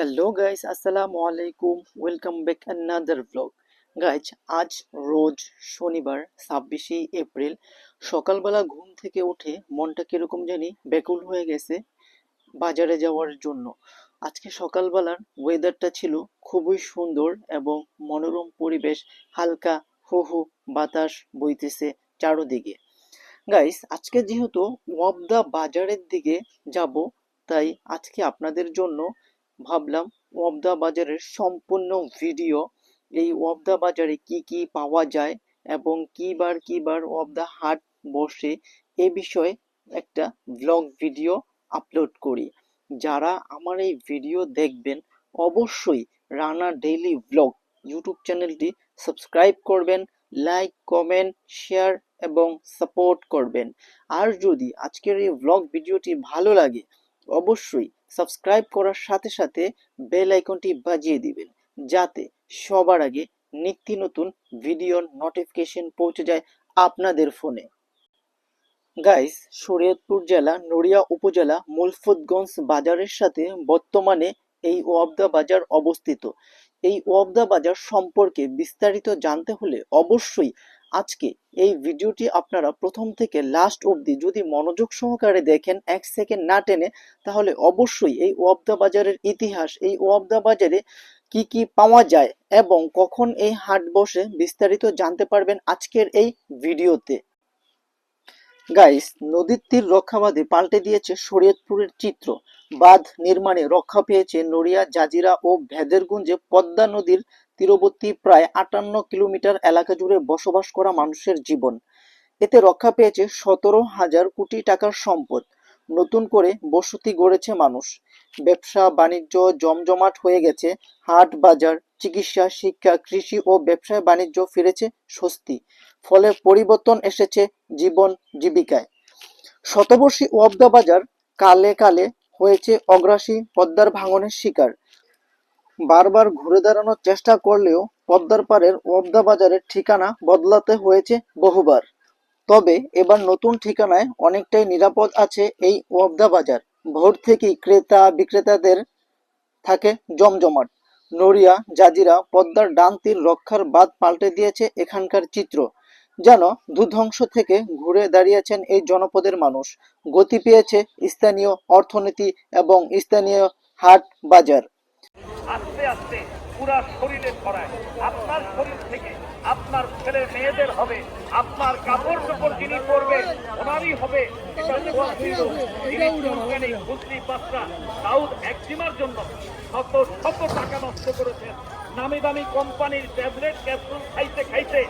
Hello guys আসসালামু আলাইকুম welcome back another blog guys আজ রোজ শনিবার, ছাব্বিশে এপ্রিল। সকালবেলা ঘুম থেকে উঠে মনটা কীরকম জানি ব্যাকুল হয়ে গেছে বাজারে যাওয়ার জন্য। আজকে সকালবেলার ওয়েদারটা ছিল খুবই সুন্দর এবং মনোরম পরিবেশ, হালকা হু হু বাতাস বইতেছে চারোদিকে। গাইস আজকে যেহেতু ওয়াবদা বাজারের দিকে যাব, তাই আজকে আপনাদের জন্য ভাবলাম ওয়াবদা বাজারের সম্পূর্ণ ভিডিও, এই ওয়াবদা বাজারে কি কি পাওয়া যায় এবং কি বার কি বার ওয়াবদা হাট বসে এ বিষয়ে একটা ব্লগ ভিডিও আপলোড করি। যারা আমার এই ভিডিও দেখবেন, অবশ্যই রানা ডেইলি ব্লগ ইউটিউব চ্যানেলটি সাবস্ক্রাইব করবেন, লাইক, কমেন্ট, শেয়ার এবং সাপোর্ট করবেন। আর যদি আজকের এই ব্লগ ভিডিওটি ভালো লাগে, অবশ্যই সাবস্ক্রাইব করার সাথে সাথে বেল আইকনটি বাজিয়ে দিবেন, যাতে সবার আগে নিত্য নতুন ভিডিওর নোটিফিকেশন পৌঁছে যায় আপনাদের ফোনে গাইস শরীয়তপুর জেলা নড়িয়া উপজেলা মুলফুতগঞ্জ বাজারের সাথে বর্তমানে এই ওয়াবদা বাজার অবস্থিত। এই ওয়াবদা বাজার সম্পর্কে বিস্তারিত জানতে হলে অবশ্যই আজকে এই ভিডিওটি আপনারা প্রথম থেকে লাস্ট অবধি যদি মনোযোগ সহকারে দেখেন, এক সেকেন্ড না টেনে, তাহলে অবশ্যই এই ওয়াবদা বাজারের ইতিহাস, এই ওয়াবদা বাজারে কি কি পাওয়া যায় এবং কখন এই হাট বসে বিস্তারিত জানতে পারবেন আজকের এই ভিডিওতে। গাইস নদীর তীর রক্ষাবাদে পাল্টে দিয়েছে শরীয়তপুরের চিত্র। বাঁধ নির্মাণে রক্ষা পেয়েছে নড়িয়া, জাজিরা ও ভেদেরগুঞ্জে পদ্মা নদীর তীরবর্তী প্রায় আটান্ন কিলোমিটার এলাকা জুড়ে বসবাস করা মানুষের জীবন। এতে রক্ষা পেয়েছে সতেরো হাজার কোটি টাকার সম্পদ। নতুন করে বসতি গড়েছে মানুষ। ব্যবসা, বাণিজ্য জমজমাট হয়ে গেছে। হাট, বাজার, চিকিৎসা, শিক্ষা, কৃষি ও ব্যবসায় বাণিজ্য ফিরেছে স্বস্তি। ফলে পরিবর্তন এসেছে জীবন জীবিকায়। শতবর্ষী ওয়াবদা বাজার কালে কালে হয়েছে অগ্রাসী পদ্মার ভাঙনের শিকার। বারবার ঘুরে দাঁড়ানোর চেষ্টা করলেও পদ্মার পাড়ের ওয়াবদা বাজারের ঠিকানা বদলাতে হয়েছে বহুবার। তবে এবার নতুন ঠিকানায় অনেকটাই নিরাপদ আছে এই ওয়াবদা বাজার। ভোর থেকেই ক্রেতা বিক্রেতাদের থাকে জমজমাট। নড়িয়া, জাজিরা পদ্মার ডান তীর রক্ষার বাদ পাল্টে দিয়েছে এখানকার চিত্র। যেন দুধ্বংস থেকে ঘুরে দাঁড়িয়েছেন এই জনপদের মানুষ। গতি পেয়েছে স্থানীয় অর্থনীতি এবং স্থানীয় হাট বাজার। আস্তে আস্তে পুরা শরীরে ছড়ায়। আপনার শরীর থেকে আপনার ছেলে মেয়েদের হবে, আপনার কাপড় চোপড় যিনি ওনারই হবে দাউদ একজিমার জন্য। শত শত টাকা নষ্ট করেছেন। নামি দামি কোম্পানির ট্যাবলেট, ক্যাপসুল খাইতে খাইতে।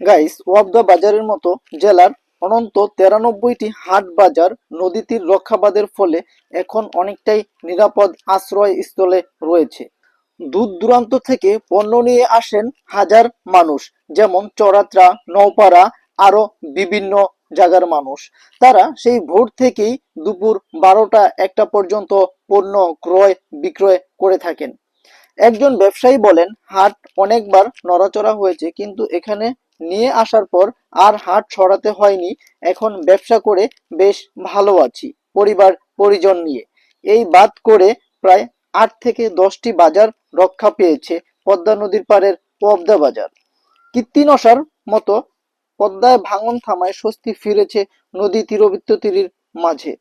গাইস ওয়াবদা বাজারের মতো জেলার অনন্ত তেরানব্বইটি হাট বাজার নদী তীর রক্ষাবাদের ফলে এখন অনেকটাই নিরাপদ আশ্রয় স্থলে রয়েছে। দূর দূরান্ত থেকে পণ্য নিয়ে আসেন হাজার মানুষ, যেমন চড়াত্রা নৌপাড়া আরও বিভিন্ন জায়গার মানুষ। তারা সেই ভোর থেকেই দুপুর বারোটা একটা পর্যন্ত পণ্য ক্রয়, বিক্রয় করে থাকেন। একজন ব্যবসায়ী বলেন, হাট অনেকবার নড়াচড়া হয়েছে, কিন্তু এখানে নিয়ে আসার পর আর হাট ছড়াতে হয়নি। এখন ব্যবসা করে বেশ ভালো আছি পরিবার পরিজন নিয়ে। এই বাদ করে প্রায় আট থেকে দশটি বাজার রক্ষা পেয়েছে পদ্মা নদীর পাড়ের পদ্মা বাজার। কীর্তিনশার মতো পদ্মায় ভাঙন থামায় স্বস্তি ফিরেছে নদী তীরবৃত্ত তীরের মাঝে।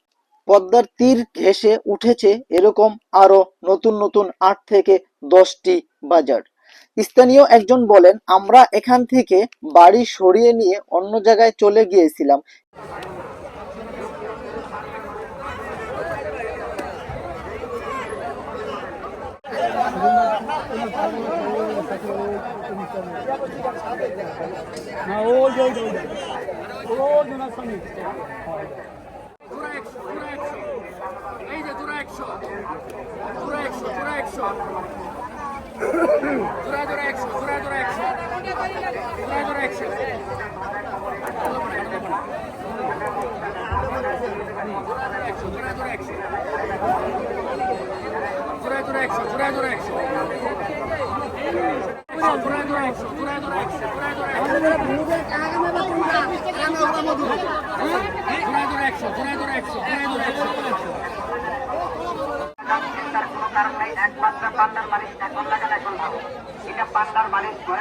পদ্মার তীর ঘেঁষে উঠেছে এরকম আরও নতুন নতুন আট থেকে দশটি বাজার। স্থানীয় একজন বলেন, আমরা এখান থেকে বাড়ি সরিয়ে নিয়ে অন্য জায়গায় চলে গিয়েছিলাম। না ওই ওই ওই ওই না সামনে এই যে দূরা একশো দূরা একশো দূরা একশো দূরা দূরা একশো দূরা দূরা একশো দূরা দূরা একশো দূরা দূরা একশো একমাত্র পান্ডার মালিক এখন লাগানো এখন এটা পান্ডার মালিক করে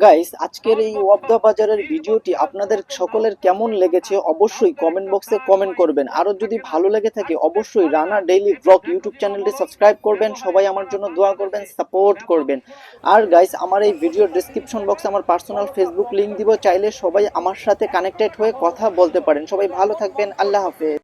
Guys আজকের এই অবধা বাজারের ভিডিওটি আপনাদের সকলের কেমন লেগেছে অবশ্যই কমেন্ট বক্সে কমেন্ট করবেন। আরও যদি ভালো লেগে থাকে, অবশ্যই রানা ডেইলি ব্লগ ইউটিউব চ্যানেলটি সাবস্ক্রাইব করবেন, সবাই আমার জন্য দোয়া করবেন সাপোর্ট করবেন। আর গাইস আমার এই ভিডিওর ডিসক্রিপশন বক্সে আমার পার্সোনাল ফেসবুক লিঙ্ক দিব, চাইলে সবাই আমার সাথে কানেক্টেড হয়ে কথা বলতে পারেন। সবাই ভালো থাকবেন, আল্লাহ হাফেজ।